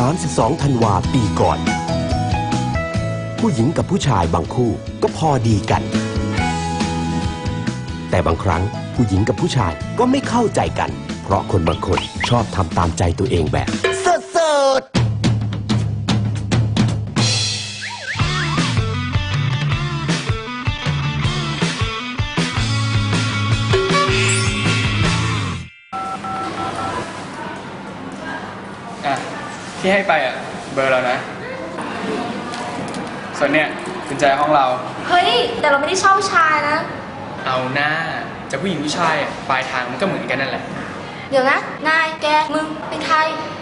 32 ธันวาปีก่อน ผู้หญิงกับผู้ชายบางคู่ก็พอดีกัน แต่บางครั้งผู้หญิงกับผู้ชายก็ไม่เข้าใจกัน เพราะคนบางคนชอบทำตามใจตัวเองแบบสุดอ่ ที่ให้ไปอะ เบอร์เรานะ ส่วนเนี่ยกุญแจห้องเรา เฮ้ย แต่เราไม่ได้ชอบผู้ชายนะ เอาหน้าจะผู้หญิงผู้ชายอะปลายทางมันก็เหมือนกันนั่นแหละ เดี๋ยวนะ นายแก มึง เป็นใคร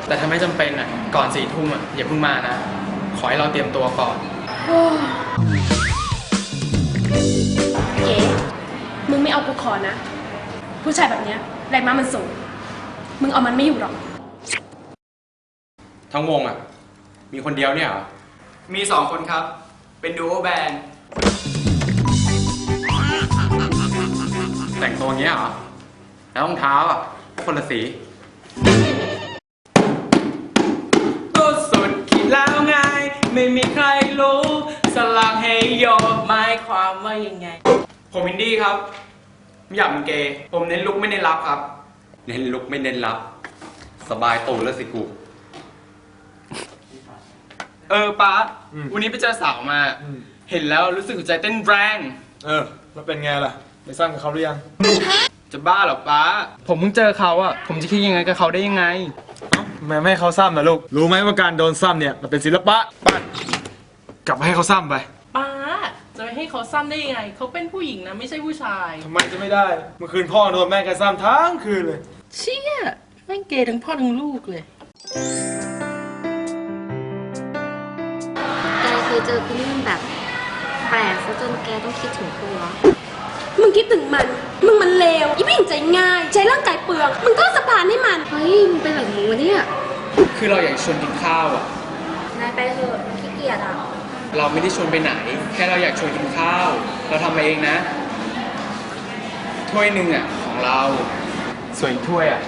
แต่ถ้าไม่จำเป็นอะ ก่อนสี่ทุ่มอะอย่าเพิ่งมานะ ขอให้เราเตรียมตัวก่อน เก๋มึงไม่เอากูขอนะ ผู้ชายแบบเนี้ยแรงม้ามันสูง มึงเอามันไม่อยู่หรอก ทั้งวงอะ มีคนเดียวเนี่ยเหรอ มีสองคนครับ เป็นดูโอแบนด์แต่งตัวอย่างเงี้ยเหรอ แล้วรองเท้าอะคนละสีก็สุดขีดแล้วไง ไม่มีใครรู้ สลักให้โยหมายความว่ายังไง ผมอินดี้ครับไม่อยากเป็นเกย์ผมเน้นลุกไม่เน้นรับครับ เน้นลุกไม่เน้นรับ สบายตูดแล้วสิกู เออป้าวันนี้ไปเจอสาวมา เห็นแล้วรู้สึกหัวใจเต้นแรง เออแล้วเป็นไงล่ะไปสร้างกับเขาหรือยังจะบ้าเหรอป้า ผมเพิ่งเจอเขาอะผมจะคิดยังไงกับเขาได้ยังไง ทำไมไม่ให้เขาซ้ำนะลูก รู้ไหมว่าการโดนซ้ำเนี่ยมันเป็นศิลปะปัดกลับมาให้เขาซ้ำไปป้าจะไปให้เขาซ้ำได้ยังไง เขาเป็นผู้หญิงนะ ไม่ใช่ผู้ชาย ทำไมจะไม่ได้ เมื่อคืนพ่อโดนแม่แกซ้ำทั้งคืนเลย เชี่ยแม่งเกย์ทั้งพ่อทั้งลูกเลย ยเจอคนที่มันแบบแปลกซะจนแกต้องคิดถึงกูเหรอมึงคิดถึงมัน มึงมันเลวอีผู้หญิงใจง่าย ใช้ร่างกายเปลืองมึงทอดสะพานให้มัน เฮ้ยมึงเป็นแบบมึงวะเนี่ยคือเราอยากชวนกินข้าวอะนายไปเถอะขี้เกียจอะ เราไม่ได้ชวนไปไหน แค่เราอยากชวนกินข้าว เราทำมาเองนะ ถ้วยหนึ่งอะของเรา ส่วนอีกถ้วยอะ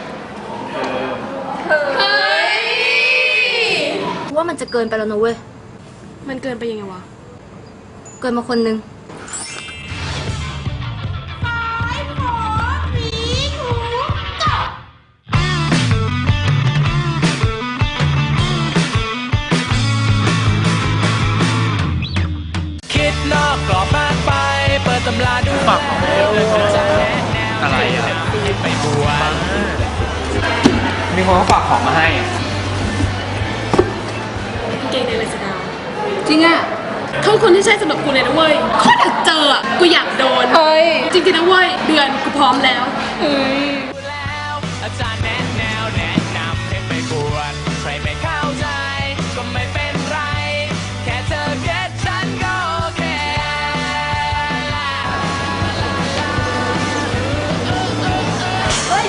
ของเธอ ว่ามันจะเกินไปแล้วนะเว้ย มันเกินไปยังไงวะ เกินมาคนนึง คิดนอกกรอบมากไป เปิดตำราดูฝากของอะไรอะไปบัวมีคนเขาฝากของมาให้อะ เก่งในเลยสดาว จริงอะเขาคนที่ใช่สำหรับกูเลยนะเว้ยโคตรอยากเจออะกูอยากโดน เฮ้ย จริงๆนะเว้ย เดือนกูพร้อมแล้วอาจารย์แนะแนวแนะนำให้ไปบวชใครไม่เข้าใจ ก็ไม่เป็นไร แค่เธอเก็ตฉันก็โอเค เฮ้ย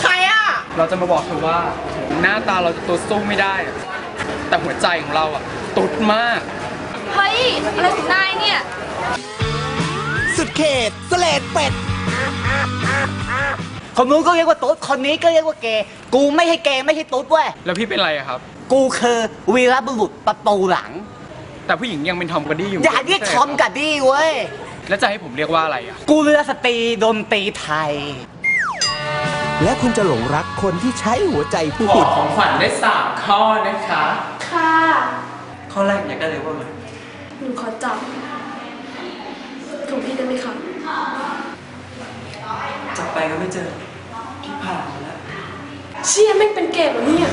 ใครอะ เราจะมาบอกเธอว่าถึงหน้าตาเราจะตัวสู้ไม่ได้อะแต่หัวใจของเราอะ ตุ๊ดมาก เฮ้ย อะไรของนายเนี่ยๆสุดเขตสเลดเป็ดคนนู้นก็เรียกว่าตุ๊ดคนนี้ก็เรียกว่าเกย์กูไม่ใช่เกย์ไม่ใช่ตุ๊ดเว้ย แล้วพี่เป็นไรอะครับ กูคือวีรบุรุษประตูหลัง แต่ผู้หญิงยังเป็นทอมกับดี้อยู่อย่าเรียกทอมกับดี้เว้ย แล้วจะให้ผมเรียกว่าอะไรอะกูเรือสตรีดนตรีไทย และคุณจะหลงรักคนที่ใช้หัวใจพูขอดของขวัญได้สามข้อนะคะ ค่ะ ข้อแรกอยากได้เลยว่ามันหนูขอจับของพี่ได้ไหมคะจับไปก็ไม่เจอพี่ผ่านมาแล้วเชี่ยแม่งเป็นเกย์เหรอเนี่ย